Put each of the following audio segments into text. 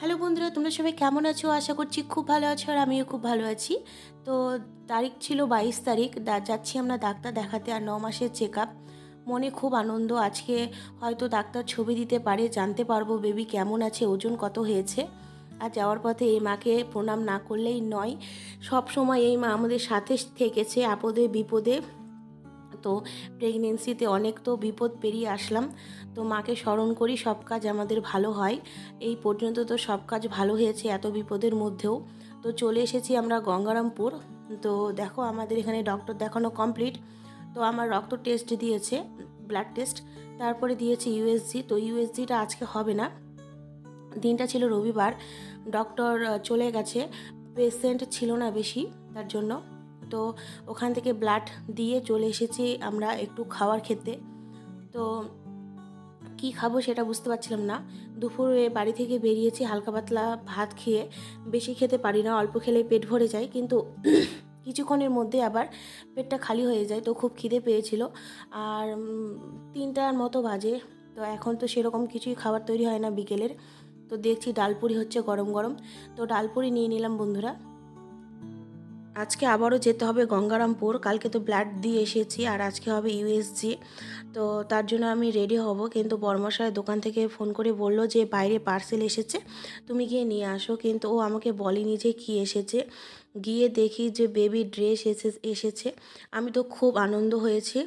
Hello বন্ধুরা, তোমরা সবাই কেমন আছো? আশা করছি খুব ভালো আছো আর আমিও খুব ভালো আছি। তো তারিখ ছিল বাইশ তারিখ যাচ্ছি আমরা ডাক্তার দেখাতে আর ন মাসের চেক আপ মনে খুব আনন্দ, আজকে হয়তো ডাক্তার ছবি দিতে পারে, জানতে পারব বেবি কেমন আছে, ওজন কত হয়েছে। আর যাওয়ার পথে এই মাকে প্রণাম না করলেই নয় সব সময় এই মা আমাদের সাথে থেকেছে, আপদে বিপদে। তো প্রেগনেন্সিতে অনেক তো বিপদ পেরিয়ে আসলাম। তো মাকে স্মরণ করি, সব কাজ আমাদের ভালো হয়। এই পর্যন্ত তো সব কাজ ভালো হয়েছে এত বিপদের মধ্যেও। তো চলে এসেছি আমরা গঙ্গারামপুর। তো দেখো আমাদের এখানে ডক্টর দেখানো কমপ্লিট তো আমার রক্ত টেস্ট দিয়েছে ব্লাড টেস্ট তারপরে দিয়েছে ইউএসজি তো ইউএসজিটা আজকে হবে না। দিনটা ছিল রবিবার। ডক্টর চলে গেছে। পেশেন্ট ছিল না বেশি, তার জন্য। তো ওখান থেকে ব্লাড দিয়ে চলে এসেছি আমরা একটু খাওয়ার খেতে তো কি খাব সেটা বুঝতে পারছিলাম না। দুপুরে বাড়ি থেকে বেরিয়েছি, হালকা পাতলা ভাত খেয়ে। বেশি খেতে পারি না, অল্প খেলেই পেট ভরে যায়, কিন্তু কিছুক্ষণের মধ্যে আবার পেটটা খালি হয়ে যায়, তো খুব খিদে পেয়েছিল। আর তিনটার মতো বাজে, তো এখন তো সেরকম কিছুই খাবার তৈরি হয় না বিকেলের। তো দেখছি ডালপুরি হচ্ছে গরম গরম। তো ডালপুরি নিয়ে নিলাম বন্ধুরা। আজকে আবারও যেতে হবে গঙ্গারামপুর। কালকে তো ব্লাড দিয়ে এসেছি আর আজকে হবে ইউএসজি তো তার জন্য আমি রেডি হব। কিন্তু বর্মশাই দোকান থেকে ফোন করে বলল যে বাইরে পার্সেল এসেছে, তুমি গিয়ে নিয়ে আসো। কিন্তু ও আমাকে বলেনি যে কী এসেছে। গিয়ে দেখি যে বেবি ড্রেস এসে, এসেছে। আমি তো খুব আনন্দ হয়েছি।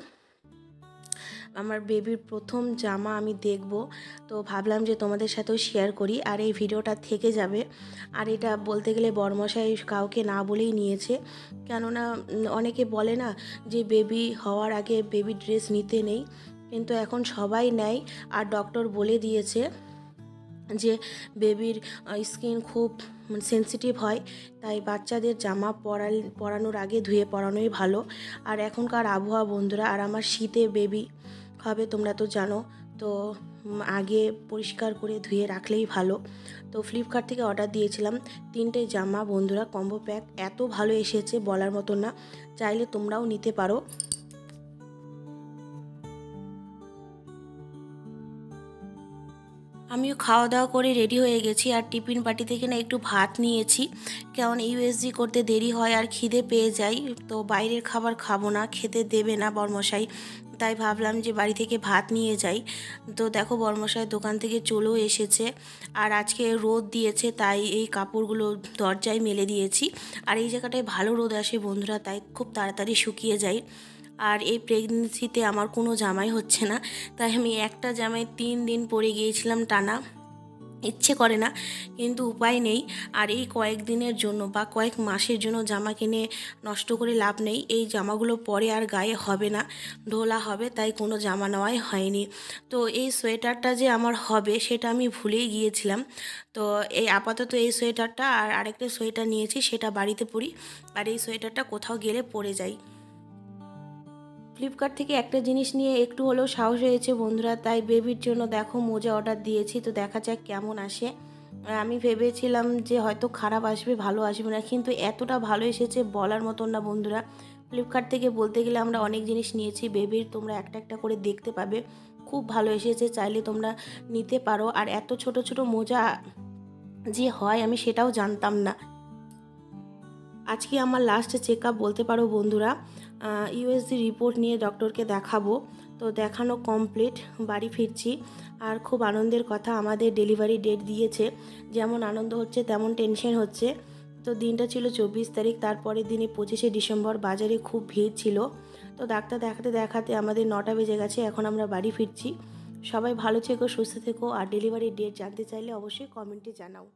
আমার বেবির প্রথম জামা আমি দেখব। তো ভাবলাম যে তোমাদের সাথেও শেয়ার করি আর এই ভিডিওটা থেকে যাবে। আর এটা বলতে গেলে বর্মশাই কাউকে না বলেই নিয়েছে। কেননা অনেকে বলে না যে বেবি হওয়ার আগে বেবি ড্রেস নিতে নেই। কিন্তু এখন সবাই নেয়। আর ডক্টর বলে দিয়েছে যে বেবির স্কিন খুব সেন্সিটিভ হয়, তাই বাচ্চাদের জামা পরাল, পরানোর আগে ধুয়ে পরানোই ভালো। আর এখনকার আবহাওয়া বন্ধুরা, আর আমার শীতে বেবি হবে তোমরা তো জানো, তো আগে পরিষ্কার করে ধুয়ে রাখলেই ভালো। তো ফ্লিপকার্ট থেকে অর্ডার দিয়েছিলাম, তিনটে জামা বন্ধুরা কম্বো প্যাক এত ভালো এসেছে বলার মতো না। চাইলে তোমরাও নিতে পারো। আমিও খাওয়া দাওয়া করে রেডি হয়ে গেছি আর টিফিন পার্টি থেকে না একটু ভাত নিয়েছি। কারণ ইউএসজি করতে দেরি হয় আর খিদে পেয়ে যাই, তো বাইরের খাবার খাব না, খেতে দেবে না বর্মশাই। তাই ভাবলাম যে বাড়ি থেকে ভাত নিয়ে যাই। তো দেখো বর্মশাই দোকান থেকে চলেও এসেছে আর আজকে রোদ দিয়েছে, তাই এই কাপড়গুলো দরজায় মেলে দিয়েছি। আর এই জায়গাটায় ভালো রোদ আসে বন্ধুরা, তাই খুব তাড়াতাড়ি শুকিয়ে যায়। আর এই প্রেগনেন্সিতে আমার কোনো জামাই হচ্ছে না। তাই আমি একটা জামাই তিন দিন পরে গিয়েছিলাম টানা। ইচ্ছে করে না, কিন্তু উপায় নেই। আর এই কয়েকদিনের জন্য বা কয়েক মাসের জন্য জামা কিনে নষ্ট করে লাভ নেই। এই জামাগুলো পরে আর গায়ে হবে না, ঢোলা হবে, তাই কোনো জামা নেওয়াই হয়নি। তো এই সোয়েটারটা যে আমার হবে, সেটা আমি ভুলেই গিয়েছিলাম। তো এই আপাতত এই সোয়েটারটা আর আরেকটা সোয়েটার নিয়েছি, সেটা বাড়িতে পরি। আর এই সোয়েটারটা কোথাও গেলে পরে যাই। ফ্লিপকার্ট থেকে একটা জিনিস নিয়ে একটু হলেও সাহস হয়েছে বন্ধুরা, তাই বেবির জন্য দেখো মোজা অর্ডার দিয়েছি, তো দেখা যাক কেমন আসে। আমি ভেবেছিলাম যে হয়তো খারাপ আসবে, ভালো আসবে না, কিন্তু এতটা ভালো এসেছে বলার মতন না বন্ধুরা। ফ্লিপকার্ট থেকে বলতে গেলে আমরা অনেক জিনিস নিয়েছি বেবির তোমরা একটা একটা করে দেখতে পাবে। খুব ভালো এসেছে, চাইলে তোমরা নিতে পারো। আর এত ছোট ছোট মোজা যে হয়, আমি সেটাও জানতাম না। আজকে আমার লাস্ট চেক আপ বলতে পারো বন্ধুরা ইউএসজি রিপোর্ট নিয়ে ডক্টরকে দেখাবো। তো দেখানো কমপ্লিট বাড়ি ফিরছি। আর খুব আনন্দের কথা, আমাদের ডেলিভারি ডেট দিয়েছে। যেমন আনন্দ হচ্ছে, তেমন টেনশন হচ্ছে। তো দিনটা ছিল চব্বিশ তারিখ, তারপরের দিনে পঁচিশে ডিসেম্বর, বাজারে খুব ভিড় ছিল। তো ডাক্তার দেখাতে দেখাতে আমাদের নটা বেজে গেছে, এখন আমরা বাড়ি ফিরছি। সবাই ভালো থেকো, সুস্থ থেকো। আর ডেলিভারি ডেট জানতে চাইলে অবশ্যই কমেন্টে জানাও।